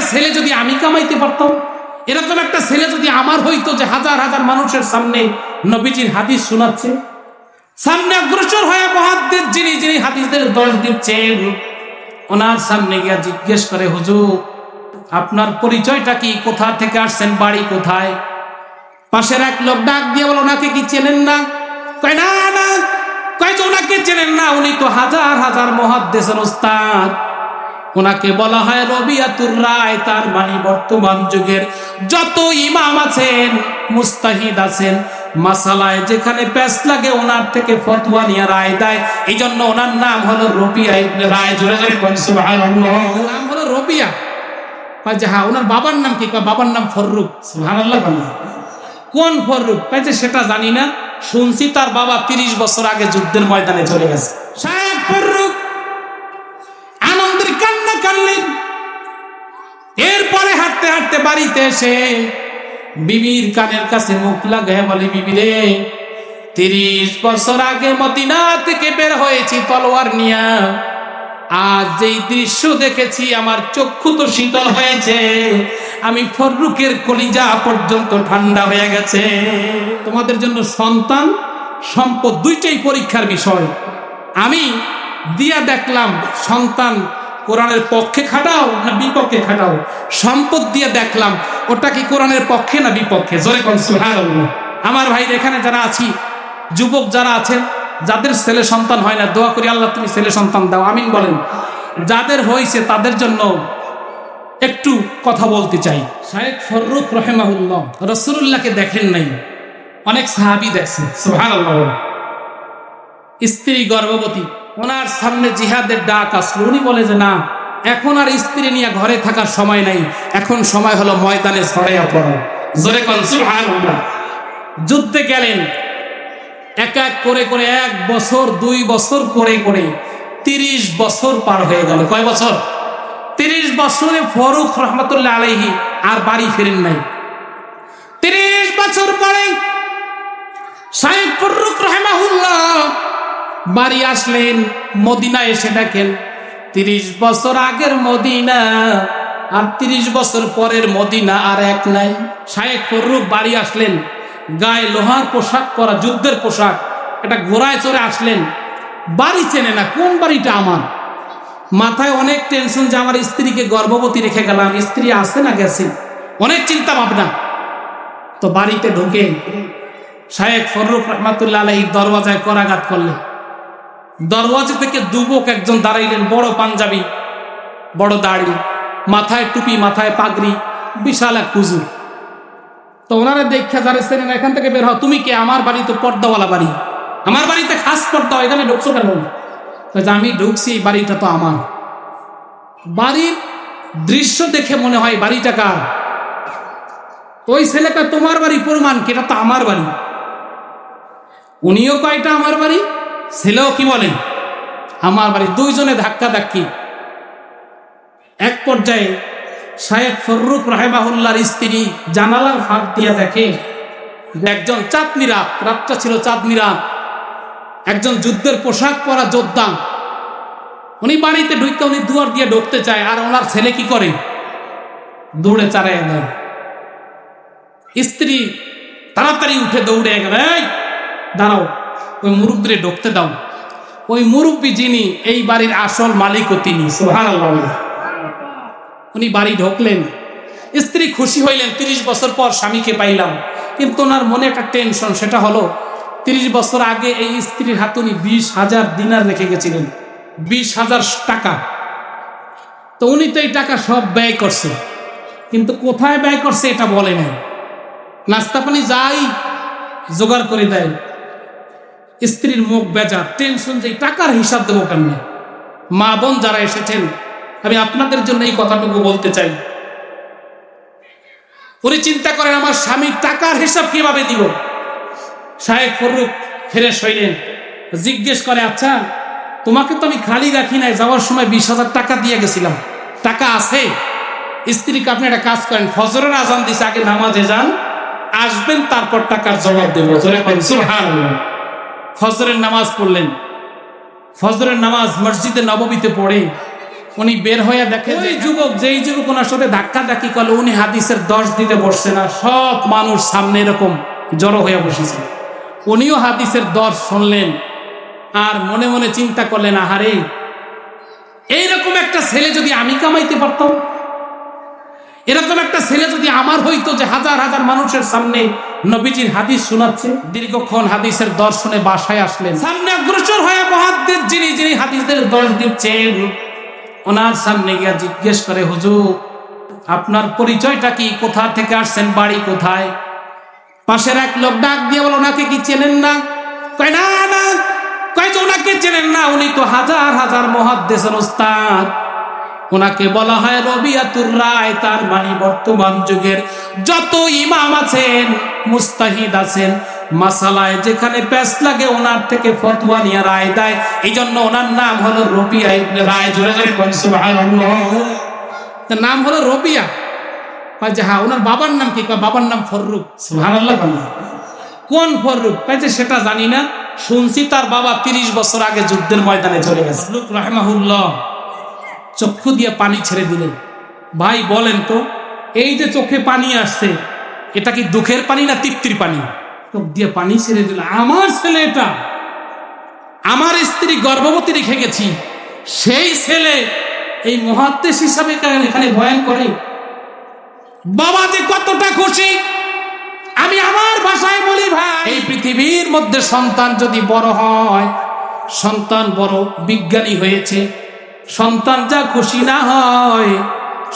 একটা ছেলে যদি আমি কামাইতে পারতাম? এরকম একটা ছেলে যদি আমার হইতো যে হাজার হাজার মানুষের সামনে নবীজির হাদিস শোনাচ্ছে, সামনে অগ্রসর হয়ে মহাদ্দের যিনি যিনি হাদিসদের দশ দিচ্ছেন, ওনার সামনে গিয়া জিজ্ঞেস করে, হুজুর, আপনার পরিচয়টা কি? কোথা থেকে আসছেন? বাড়ি কোথায়? পাশের এক লোক ডাক দিয়ে বলো, ওনাকে কি চেনেন না? কয়, না না। কয়, যে ওনাকে চেনেন না, উনি তো হাজার হাজার মহাদ্দেশের ওস্তাদ। ওনাকে বলা হয় রবিয়াতুর রায়, তার মানে বর্তমান যুগের যত ইমাম আছেন, মুস্তাহিদ আছেন, মাসালায় যেখানে প্যাস লাগে ওনার থেকে ফতোয়া নিয়ে রায় দেয়। এই জন্য ওনার নাম হলো রবিয়া রায়, জোরে জোরে নাম হলো রবিয়া। যে হ্যাঁ ওনার বাবার নাম কি? বাবার নাম ফররুক। সুবহানাল্লাহ কোন ফররুক? যে সেটা জানি না, শুনছি তার বাবা তিরিশ বছর আগে যুদ্ধের ময়দানে চলে গেছে। সাহেব ফররুক কানলেন এরপরে হাঁটতে হাঁটতে বাড়িতে এসে বিবির কানের কাছে মুখ লাগায় বলে, বিবি রে, তিরিশ বছর আগে মদিনা থেকে বের হয়েছি তলোয়ার নিয়া। আজ যেই দৃশ্য দেখেছি, আমার চক্ষু তো শীতল হয়েছে। আমি ফররুকের কলিজা পর্যন্ত ঠান্ডা হয়ে গেছে। তোমাদের জন্য সন্তান, সম্পদ দুইটাই পরীক্ষার বিষয়। আমি দিয়া দেখলাম সন্তান কোরআনের পক্ষে খাটাও না বিপক্ষে খাটাও? সম্পদ দিয়ে দেখলাম, ওটা কি কোরআনের পক্ষে না বিপক্ষে? জোরে কোন, সুবহানাল্লাহ। আমার ভাই এখানে যারা আছি, যুবক যারা আছেন, যাদের ছেলে সন্তান হয় না, দোয়া করি আল্লাহ তুমি ছেলে সন্তান দাও, আমিন বলেন। যাদের হয়েছে তাদের জন্য একটু কথা বলতে চাই। শাহেদ ফররুখ রহেমাহুল্লাহ রসুল্লাহকে দেখেন নাই। অনেক সাহাবি দেখছেন, সুবহানাল্লাহ। স্ত্রী গর্ভবতী। ওনার সামনে জিহাদের ডাক আসলো। উনি বলে যে, না, এখন আর স্ত্রী নিয়ে ঘরে থাকার সময় নাই। এখন সময় হলো ময়দানে ছড়াইয়া পড়া জোরে যুদ্ধে গেলেন। এক এক করে করে, এক বছর, দুই বছর করে করে তিরিশ বছর পার হয়ে গেল। কয় বছর? তিরিশ বছরে ফরুক রহমতুল্লাহ আলাইহি আর বাড়ি ফেরেন নাই। তিরিশ বছর পরে সাহেব ফরুক রহমাহুল্লাহ বাড়ি আসলেন মদিনা এসে দেখেন, তিরিশ বছর আগের মদিনা, আর তিরিশ বছর পরের মদিনা আর এক নাই। শাহেক ফররুক বাড়ি আসলেন, গায়ে লোহার পোশাক পরা, যুদ্ধের পোশাক, একটা ঘোড়ায় চড়ে আসলেন। বাড়ি চেনে না, কোন বাড়িটা আমার? মাথায় অনেক টেনশন যে আমার স্ত্রীকে গর্ভবতী রেখে গেলাম, স্ত্রী আসে না গেছে? অনেক চিন্তা ভাবনা তো বাড়িতে ঢুকে শায়েক ফররুখ রহমাতুল্লাহ আলহী দরওয়াজায় করাঘাত করলেন। দরওয়াজা থেকে দুবক একজন দাঁড়াইলেন, বড় পাঞ্জাবি, বড় দাড়ি, মাথায় টুপি, মাথায় পাগড়ি, বিশাল এক হুজুর। তো ওনারা দেখে যারা চেনেন এখান থেকে বের হও। তুমি কে আমার বাড়ি তো পর্দাওয়ালা বাড়ি? আমার বাড়িতে খাস পর্দা, এখানে ঢুকছো কেন? আমি ঢুকছি, এই বাড়িটা তো আমার। বাড়ির দৃশ্য দেখে মনে হয় বাড়িটা কার? ওই ছেলেটা তোমার বাড়ি, প্রমাণ কি? এটা তো আমার বাড়ি। উনিও কয়টা আমার বাড়ি? ছেলেও কি বলে? আমার বাড়ি দুইজনে ধাক্কা ধাক্কি এক পর্যায়ে শায়েখ ফররুক রাহেমাহুল্লার স্ত্রী জানালার ফাঁক দিয়ে দেখে একজন চাঁদনি রাত, রাতটা ছিল চাঁদনি রাত। একজন যুদ্ধের পোশাক পরা যোদ্ধা। উনি বাড়িতে ঢুকতে উনি দুয়ার দিয়ে ঢুকতে চায়, আর ওনার ছেলে কি করে? দৌড়ে চারাই দেয় স্ত্রী তাড়াতাড়ি উঠে দৌড়ে গেল দাঁড়াও। ওই মুরব্বীরে ঢুকতে দাও। ওই মুরব্বী যিনি, এই বাড়ির আসল মালিকও তিনি উনি বাড়ি ঢুকলেন। স্ত্রী খুশি হইলেন, তিরিশ বছর পর স্বামীকে পাইলাম। কিন্তু ওনার মনে একটা টেনশন, সেটা হলো, তিরিশ বছর আগে এই স্ত্রীর হাতে উনি বিশ হাজার দিনার রেখে গেছিলেন। বিশ হাজার টাকা। তো উনি তো এই টাকা সব ব্যয় করছে। কিন্তু কোথায় ব্যয় করছে এটা বলে নাই। নাস্তা পানি যাই, জোগাড় করে দেয়। স্ত্রীর মুখ বেজা টেনশন যে টাকার হিসাব দেবো কেমনে? মা বোন যারা এসেছেন, আমি আপনাদের জন্য এই কথাটুকু বলতে চাই। উনি চিন্তা করেন, আমার স্বামীর টাকার হিসাব কীভাবে দিব? সাহেব ফরুক ফেরে শৈলেন জিজ্ঞেস করে আচ্ছা তোমাকে তো আমি খালি রাখি নাই, যাওয়ার সময় বিশ হাজার টাকা দিয়ে গেছিলাম। টাকা আছে? স্ত্রীকে আপনি একটা কাজ করেন, ফজরের আজান দিছে, আগে নামাজে যান, আসবেন, তারপর টাকার জবাব দেবো। ফজরের নামাজ পড়লেন। ফজরের নামাজ মসজিদে নবমীতে পড়ে, উনি বের হয়ে দেখে ওই যুবক, যেই যুবক ওনার সাথে ধাক্কা ধাক্কি করল, উনি হাদিসের দশ দিতে বসছে না, সব মানুষ সামনে এরকম জড়ো হয়ে বসেছে। উনিও হাদিসের দশ শুনলেন, আর মনে মনে চিন্তা করলেন, আহারে, এইরকম একটা ছেলে যদি আমি কামাইতে পারতাম? এরকম একটা ছেলে যদি আমার হইতো যে হাজার হাজার মানুষের সামনে নবীজির হাদিস শোনাচ্ছে। দীর্ঘক্ষণ হাদিসের দর্শনে বাসায় আসলেন। সামনে অগ্রসর হয়ে মহাদ্দের যিনি যিনি হাদিসের দর্শ দিচ্ছেন, ওনার সামনে গিয়ে জিজ্ঞেস করে, হুজুর, আপনার পরিচয়টা কি? কোথা থেকে আসছেন? বাড়ি কোথায়? পাশের এক লোক ডাক দিয়ে বলো, ওনাকে কি চেনেন না? কয়, না না। কয় যে, ওনাকে চেনেন না, উনি তো হাজার হাজার মহাদ্দেশের ওস্তাদ ওনাকে বলা হয় রবিয়াতুর রায়, তার মানে বর্তমান যুগের যত ইমাম আছেন মুস্তাহিদ আছেন। মাসালায় যেখানে প্যাস লাগে, ওনার থেকে ফতোয়া নিয়ে রায় দেয়। এই জন্য ওনার নাম হলো রবিয়া ইবনে রায়, জোরে জোরে নাম হলো রবিয়া। যে হ্যাঁ ওনার বাবার নাম কি? বাবার নাম ফররুক। সুবহানাল্লাহ কোন ফররুক? যে, সেটা জানি না। শুনছি তার বাবা তিরিশ বছর আগে যুদ্ধের ময়দানে চলে গেছে। রাহমাহুল্লাহ, চক্ষু দিয়ে পানি ছেড়ে দিলেন। ভাই, বলেন তো, এই যে চোখে পানি আসছে এটা কি দুঃখের পানি না তৃপ্তির পানি? দিয়ে পানি ছেড়ে দিল। আমার ছেলে এটা আমার স্ত্রী গর্ভবতী রেখে গেছি। সেই ছেলে এই মহাদ্দেশ হিসাবে এখানে বয়ান করে, বাবা যে কতটা খুশি, আমি আমার ভাষায় বলি ভাই। এই পৃথিবীর মধ্যে সন্তান যদি বড় হয়, সন্তান বড় বিজ্ঞানী হয়েছে। সন্তান যা খুশি না হয়,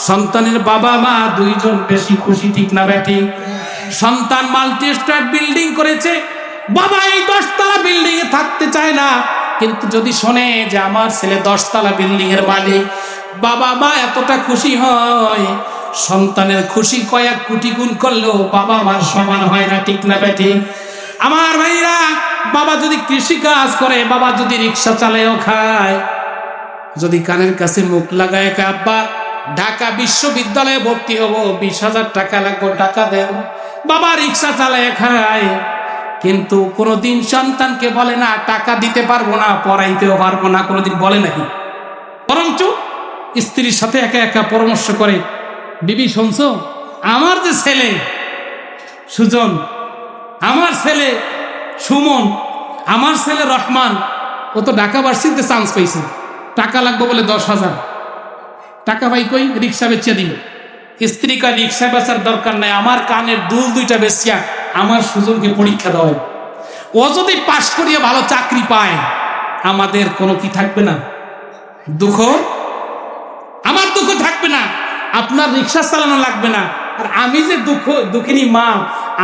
সন্তানের বাবা মা দুইজন বেশি খুশি, ঠিক না ব্যাটি? সন্তান মাল্টি স্টার বিল্ডিং করেছে, বাবা এই দশতলা বিল্ডিং এ থাকতে চায় না। কিন্তু যদি শোনে যে আমার ছেলে দশতলা বিল্ডিং এর মালিক, বাবা মা এতটা খুশি হয়, সন্তানের খুশি কয়েক কোটি গুণ করলেও বাবা মার সমান হয় না, ঠিক না ব্যাটি আমার ভাইরা, বাবা যদি কৃষি কাজ করে, বাবা যদি রিক্সা চালায়ও খায়, যদি কানের কাছে মুখ লাগায় কে আব্বা ঢাকা বিশ্ববিদ্যালয়ে ভর্তি হব, বিশ হাজার টাকা লাগবে, টাকা দেন বাবা রিক্সা চালায় খায়। কিন্তু কোনোদিন সন্তানকে বলে, না, টাকা দিতে পারব না, পড়াইতেও পারব না। কোনোদিন বলে নাকি বরঞ্চ স্ত্রীর সাথে একা একা পরামর্শ করে, বিবি, শুনছো? আমার যে ছেলে, সুজন, আমার ছেলে সুমন, আমার ছেলে রহমান, ও তো ঢাকা বার্ষিকতে চান্স পাইছে। টাকা লাগবে বলে দশ হাজার। টাকা ভাই কই? রিক্সা বেচিয়া দিল স্ত্রী কয় রিক্সা বেচার দরকার নাই, আমার কানের দুল দুইটা বেচিয়া আমার সুজনকে পরীক্ষা দেওয়া ও যদি পাশ করিয়ে ভালো চাকরি পায়, আমাদের কোনো কি থাকবে না? দুঃখ? আমার দুঃখ থাকবে না, আপনার রিক্সা চালানো লাগবে না। আর আমি যে দুঃখ, দুঃখিনী মা,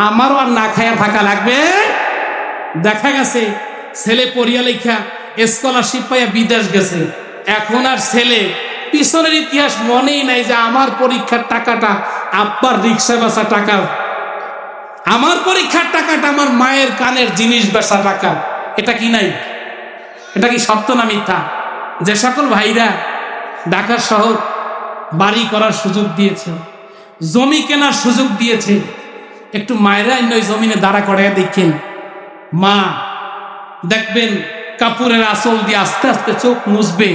আমারও আর না খায়া থাকা লাগবে? দেখা গেছে, ছেলে পড়িয়া লেখা স্কলারশিপ পাইয়া বিদেশ গেছে। এখন আর ছেলে পিছনের ইতিহাস মনেই নাই যে আমার পরীক্ষার টাকাটা আব্বার রিক্সা বেচা টাকা। আমার পরীক্ষার টাকাটা আমার মায়ের কানের জিনিস বেচা টাকা। এটা কি নাই? এটা কি সত্য না মিথ্যা? যে সকল ভাইরা ঢাকা শহর বাড়ি করার সুযোগ দিয়েছে, জমি কেনার সুযোগ দিয়েছে, একটু মায়েরা ওই জমিনে দাঁড়া করে দেখেন। মা, দেখবেন কাপুরের আসল দিয়ে আস্তে আস্তে চোখ মুছবে।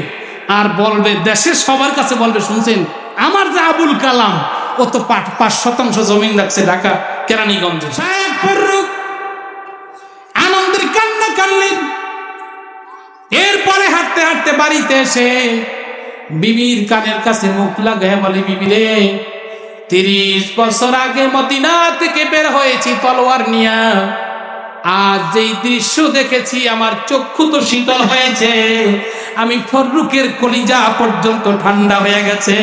আর বলবে দেশের সবার কাছে বলবে, শুনছেন, আমার যে আবুল কালাম, ও তো পাঁচ পাঁচ শতাংশ জমিন রাখছে ঢাকা, কেরানীগঞ্জে। আনন্দের কান্না কানলেন। এরপরে হাঁটতে হাঁটতে বাড়িতে এসে বিবির কানের কাছে মুখ লাগায় বলে, বিবি রে, তিরিশ বছর আগে মদিনা থেকে বের হয়েছি তলোয়ার নিয়া। আজ যেই দৃশ্য দেখেছি, আমার চক্ষু তো শীতল হয়েছে। আমি ফররুকের কলিজা পর্যন্ত ঠান্ডা হয়ে গেছে।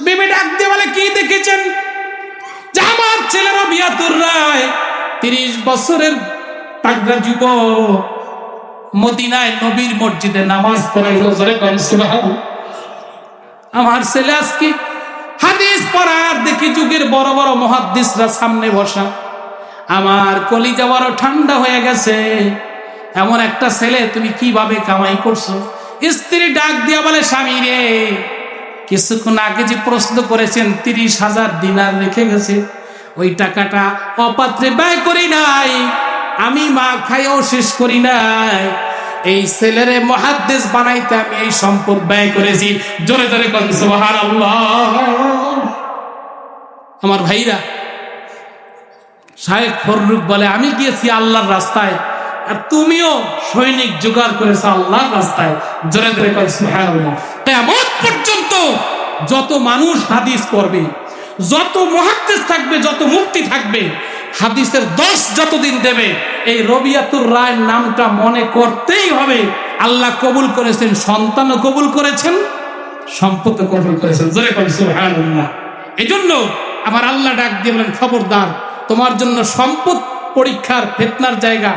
বিবি ডাক দিয়ে বলে, কি দেখেছেন? যে আমার ছেলেরা বিয়াতুর রায়। তিরিশ বছরের তাগড়া যুবক মদিনায় নবীর মসজিদে নামাজ আমার ছেলে আজকে হাদিস পড়ার দেখি যুগের বড় বড় মহাদ্দিসরা সামনে বসা। আমার কলিজা বড় ঠান্ডা হয়ে গেছে। এমন একটা ছেলে তুমি কীভাবে কামাই করছ? স্ত্রী ডাক দিয়া বলে, স্বামী রে, কিছুক্ষণ আগে যে প্রশ্ন করেছেন, তিরিশ হাজার দিনার রেখে গেছে। ওই টাকাটা অপাত্রে ব্যয় করি নাই, আমি মা খাইও শেষ করি নাই। এই ছেলেরে মহাদ্দেশ বানাইতে আমি এই সম্পদ ব্যয় করেছি। জোরে জোরে আমার ভাইরা শাহেখ ফররুক বলে, আমি গিয়েছি আল্লাহর রাস্তায় আর তুমিও সৈনিক জোগাড় করেছ আল্লাহর রাস্তায়। জোরে জোরে কন সুবহানাল্লাহ। কিয়ামত পর্যন্ত যত মানুষ হাদিস পড়বে, যত মহাদ্দেশ থাকবে, যত মুক্তি থাকবে, হাদিসের দশ যতদিন দেবে, এই রবিয়াতুর রায়ের নামটা মনে করতেই হবে, আল্লাহ কবুল করেছেন, সন্তানও কবুল করেছেন সম্পদ কবুল করেছেন। জোরে করেন সুবহানাল্লাহ। এই জন্য আমার আল্লাহ ডাক দিয়ে বলেন, খবরদার, তোমার জন্য সম্পদ পরীক্ষার ফেতনার জায়গা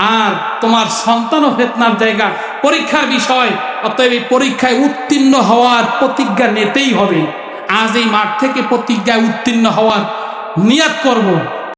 আর তোমার সন্তানও ফেতনার জায়গা। পরীক্ষার বিষয়, অতএব এই পরীক্ষায় উত্তীর্ণ হওয়ার প্রতিজ্ঞা নিতেই হবে। আজ এই মাঠ থেকে প্রতিজ্ঞায় উত্তীর্ণ হওয়ার নিয়াত করব।